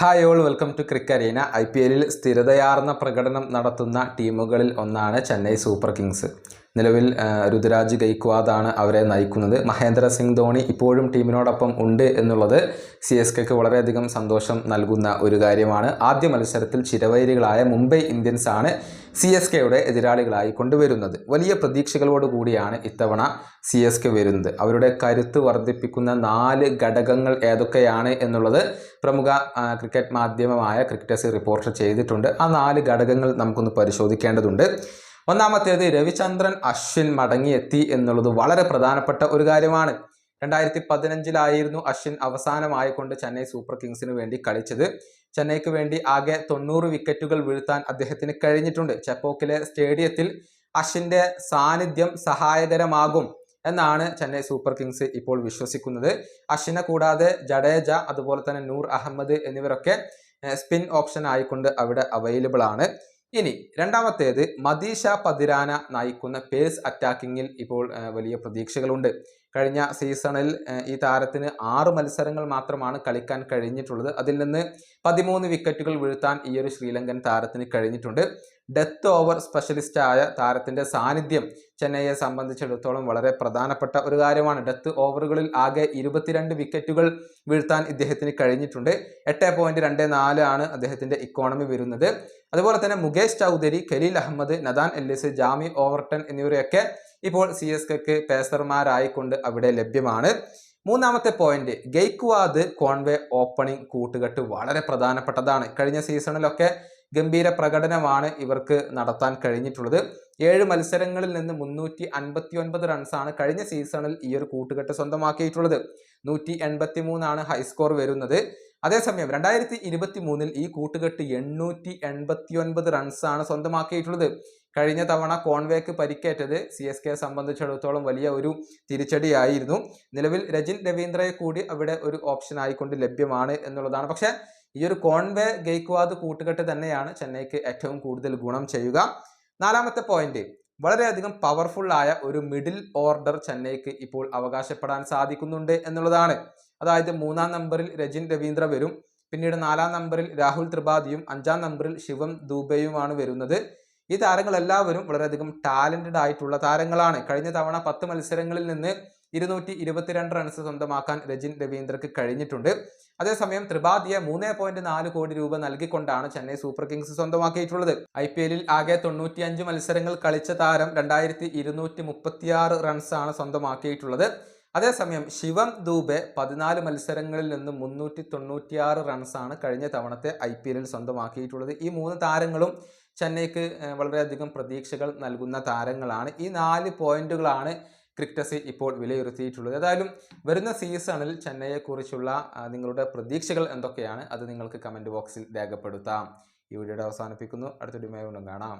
Hi all welcome to Crickareena I P എല്ലിൽ സ്ഥിരതയാർന്ന പ്രകടനം നടത്തുന്ന ടീമുകളിൽ ഒന്നാണ് ചെന്നൈ സൂപ്പർ കിങ്സ്. നിലവിൽ രുദ്രാജ് ഗൈക്വാദാണ് അവരെ നയിക്കുന്നത്. മഹേന്ദ്ര സിംഗ് ധോണി ഇപ്പോഴും ടീമിനോടൊപ്പം ഉണ്ട് എന്നുള്ളത് സി എസ് കെക്ക് വളരെയധികം സന്തോഷം നൽകുന്ന ഒരു കാര്യമാണ്. ആദ്യ മത്സരത്തിൽ ചിരവൈരികളായ മുംബൈ ഇന്ത്യൻസ് ആണ് സി എസ് കെയുടെ എതിരാളികളായി കൊണ്ടുവരുന്നത്. വലിയ പ്രതീക്ഷകളോടുകൂടിയാണ് ഇത്തവണ സി എസ് കെ വരുന്നത്. അവരുടെ കരുത്ത് വർദ്ധിപ്പിക്കുന്ന നാല് ഘടകങ്ങൾ ഏതൊക്കെയാണ് എന്നുള്ളത് പ്രമുഖ ക്രിക്കറ്റ് മാധ്യമമായ ക്രിക്കറ്റേഴ്സ് റിപ്പോർട്ട് ചെയ്തിട്ടുണ്ട്. ആ നാല് ഘടകങ്ങൾ നമുക്കൊന്ന് പരിശോധിക്കേണ്ടതുണ്ട്. ഒന്നാമത്തേത് രവിചന്ദ്രൻ അശ്വിൻ മടങ്ങിയെത്തി എന്നുള്ളത് വളരെ പ്രധാനപ്പെട്ട ഒരു കാര്യമാണ്. രണ്ടായിരത്തി പതിനഞ്ചിലായിരുന്നു അശ്വിൻ അവസാനമായി കൊണ്ട് ചെന്നൈ സൂപ്പർ കിങ്സിന് വേണ്ടി കളിച്ചത്. ചെന്നൈക്ക് വേണ്ടി ആകെ തൊണ്ണൂറ് വിക്കറ്റുകൾ വീഴ്ത്താൻ അദ്ദേഹത്തിന് കഴിഞ്ഞിട്ടുണ്ട്. ചെപ്പോക്കിലെ സ്റ്റേഡിയത്തിൽ അശ്വിന്റെ സാന്നിധ്യം സഹായകരമാകും എന്നാണ് ചെന്നൈ സൂപ്പർ കിങ്സ് ഇപ്പോൾ വിശ്വസിക്കുന്നത്. അശ്വിനെ കൂടാതെ ജഡേജ അതുപോലെ തന്നെ നൂർ അഹമ്മദ് എന്നിവരൊക്കെ സ്പിൻ ഓപ്ഷൻ ആയിക്കൊണ്ട് അവിടെ അവൈലബിൾ ആണ് ഇനി രണ്ടാമത്തേത് മദീഷ പതിരാന നയിക്കുന്ന പേസ് അറ്റാക്കിങ്ങിൽ ഇപ്പോൾ വലിയ പ്രതീക്ഷകളുണ്ട്. കഴിഞ്ഞ സീസണിൽ ഈ താരത്തിന് ആറ് മത്സരങ്ങൾ മാത്രമാണ് കളിക്കാൻ കഴിഞ്ഞിട്ടുള്ളത്. അതിൽ നിന്ന് പതിമൂന്ന് വിക്കറ്റുകൾ വീഴ്ത്താൻ ഈ ഒരു ശ്രീലങ്കൻ താരത്തിന് കഴിഞ്ഞിട്ടുണ്ട്. ഡെത്ത് ഓവർ സ്പെഷ്യലിസ്റ്റായ താരത്തിന്റെ സാന്നിധ്യം ചെന്നൈയെ സംബന്ധിച്ചിടത്തോളം വളരെ പ്രധാനപ്പെട്ട ഒരു കാര്യമാണ്. ഡെത്ത് ഓവറുകളിൽ ആകെ ഇരുപത്തിരണ്ട് വിക്കറ്റുകൾ വീഴ്ത്താൻ ഇദ്ദേഹത്തിന് കഴിഞ്ഞിട്ടുണ്ട്. എട്ട് പോയിന്റ് രണ്ട് നാല് ആണ് അദ്ദേഹത്തിന്റെ ഇക്കോണമി വരുന്നത്. അതുപോലെ തന്നെ Mukesh Choudhary Khaleel Ahmed Nathan Ellis Jamie Overton എന്നിവരെയൊക്കെ ഇപ്പോൾ സി എസ് കെക്ക് പേസർമാരായിക്കൊണ്ട് അവിടെ ലഭ്യമാണ്. മൂന്നാമത്തെ പോയിന്റ് ഗെയ്ക്വാദ് കോൺവേ ഓപ്പണിംഗ് കൂട്ടുകെട്ട് വളരെ പ്രധാനപ്പെട്ടതാണ്. കഴിഞ്ഞ സീസണിലൊക്കെ ഗംഭീര പ്രകടനമാണ് ഇവർക്ക് നടത്താൻ കഴിഞ്ഞിട്ടുള്ളത്. ഏഴ് മത്സരങ്ങളിൽ നിന്ന് മുന്നൂറ്റി അൻപത്തി ഒൻപത് റൺസാണ് കഴിഞ്ഞ സീസണിൽ ഈ ഒരു കൂട്ടുകെട്ട് സ്വന്തമാക്കിയിട്ടുള്ളത്. നൂറ്റി എൺപത്തി മൂന്നാണ് ഹൈസ്കോർ വരുന്നത്. അതേസമയം രണ്ടായിരത്തി ഇരുപത്തി മൂന്നിൽ ഈ കൂട്ടുകെട്ട് എണ്ണൂറ്റി എൺപത്തി ഒൻപത് റൺസാണ് സ്വന്തമാക്കിയിട്ടുള്ളത്. കഴിഞ്ഞ തവണ കോൺവേക്ക് പരിക്കേറ്റത് സി എസ് കെയെ സംബന്ധിച്ചിടത്തോളം വലിയ ഒരു തിരിച്ചടിയായിരുന്നു. നിലവിൽ രജിൻ രവീന്ദ്രയെ കൂടി അവിടെ ഒരു ഓപ്ഷൻ ആയിക്കൊണ്ട് ലഭ്യമാണ് എന്നുള്ളതാണ്. പക്ഷേ ഈ ഒരു കോൺവേ ഗെയ്ക്വാദ് കൂട്ടുകെട്ട് തന്നെയാണ് ചെന്നൈക്ക് ഏറ്റവും കൂടുതൽ ഗുണം ചെയ്യുക. നാലാമത്തെ പോയിന്റ് വളരെയധികം പവർഫുൾ ആയ ഒരു മിഡിൽ ഓർഡർ ചെന്നൈക്ക് ഇപ്പോൾ അവകാശപ്പെടാൻ സാധിക്കുന്നുണ്ട് എന്നുള്ളതാണ്. അതായത് മൂന്നാം നമ്പറിൽ രജിൻ രവീന്ദ്ര വരും. പിന്നീട് നാലാം നമ്പറിൽ രാഹുൽ ത്രിപാഠിയും അഞ്ചാം നമ്പറിൽ ശിവം ദൂബെയുമാണ് വരുന്നത്. ഈ താരങ്ങളെല്ലാവരും വളരെയധികം ടാലന്റഡ് ആയിട്ടുള്ള താരങ്ങളാണ്. കഴിഞ്ഞ തവണ പത്ത് മത്സരങ്ങളിൽ നിന്ന് ഇരുന്നൂറ്റി ഇരുപത്തിരണ്ട് റൺസ് സ്വന്തമാക്കാൻ രജിൻ രവീന്ദ്രക്ക് കഴിഞ്ഞിട്ടുണ്ട്. അതേസമയം ത്രിപാഠിയെ മൂന്ന് പോയിന്റ് നാല് കോടി രൂപ നൽകിക്കൊണ്ടാണ് ചെന്നൈ സൂപ്പർ കിങ്സ് സ്വന്തമാക്കിയിട്ടുള്ളത്. ഐ പി എല്ലിൽ ആകെ തൊണ്ണൂറ്റിയഞ്ച് മത്സരങ്ങൾ കളിച്ച താരം രണ്ടായിരത്തി ഇരുന്നൂറ്റി മുപ്പത്തിയാറ് റൺസാണ് സ്വന്തമാക്കിയിട്ടുള്ളത്. അതേസമയം ശിവം ദൂബെ പതിനാല് മത്സരങ്ങളിൽ നിന്ന് മുന്നൂറ്റി തൊണ്ണൂറ്റിയാറ് റൺസാണ് കഴിഞ്ഞ തവണത്തെ ഐ പി എല്ലിൽ സ്വന്തമാക്കിയിട്ടുള്ളത്. ഈ മൂന്ന് താരങ്ങളും ചെന്നൈക്ക് വളരെയധികം പ്രതീക്ഷകൾ നൽകുന്ന താരങ്ങളാണ്. ഈ നാല് പോയിന്റുകളാണ് ക്രിക്കറ്റസ് ഇപ്പോൾ വിലയിരുത്തിയിട്ടുള്ളത്. ഏതായാലും വരുന്ന സീസണിൽ ചെന്നൈയെക്കുറിച്ചുള്ള നിങ്ങളുടെ പ്രതീക്ഷകൾ എന്തൊക്കെയാണ്? അത് നിങ്ങൾക്ക് കമന്റ് ബോക്സിൽ രേഖപ്പെടുത്താം. ഈ വീഡിയോയുടെ അവസാനിപ്പിക്കുന്നു. അടുത്ത വീണ്ടും കാണാം.